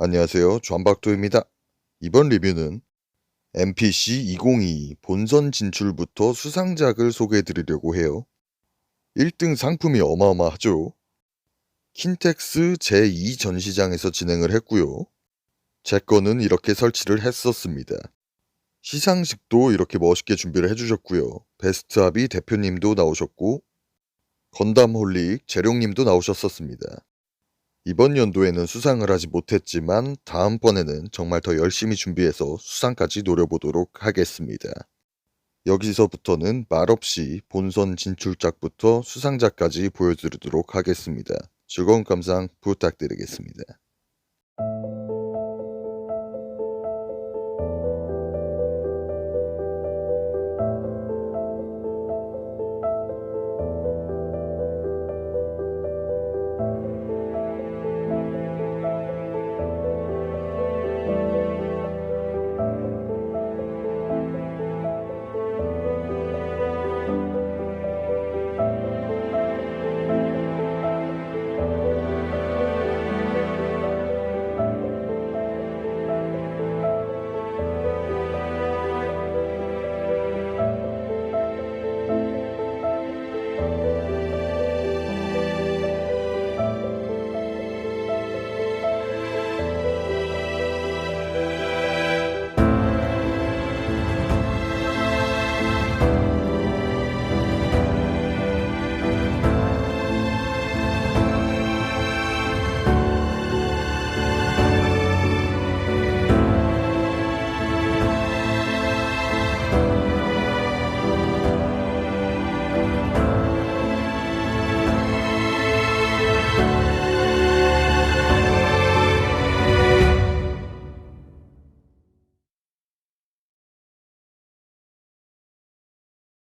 안녕하세요. 좌박도입니다. 이번 리뷰는 NPC 2022 본선 진출부터 수상작을 소개해 드리려고 해요. 1등 상품이 어마어마하죠. 킨텍스 제2 전시장에서 진행을 했고요. 제 거는 이렇게 설치를 했었습니다. 시상식도 이렇게 멋있게 준비를 해주셨고요. 베스트합이 대표님도 나오셨고 건담 홀릭 재룡님도 나오셨었습니다. 이번 연도에는 수상을 하지 못했지만 다음번에는 정말 더 열심히 준비해서 수상까지 노려보도록 하겠습니다. 여기서부터는 말없이 본선 진출작부터 수상작까지 보여드리도록 하겠습니다. 즐거운 감상 부탁드리겠습니다.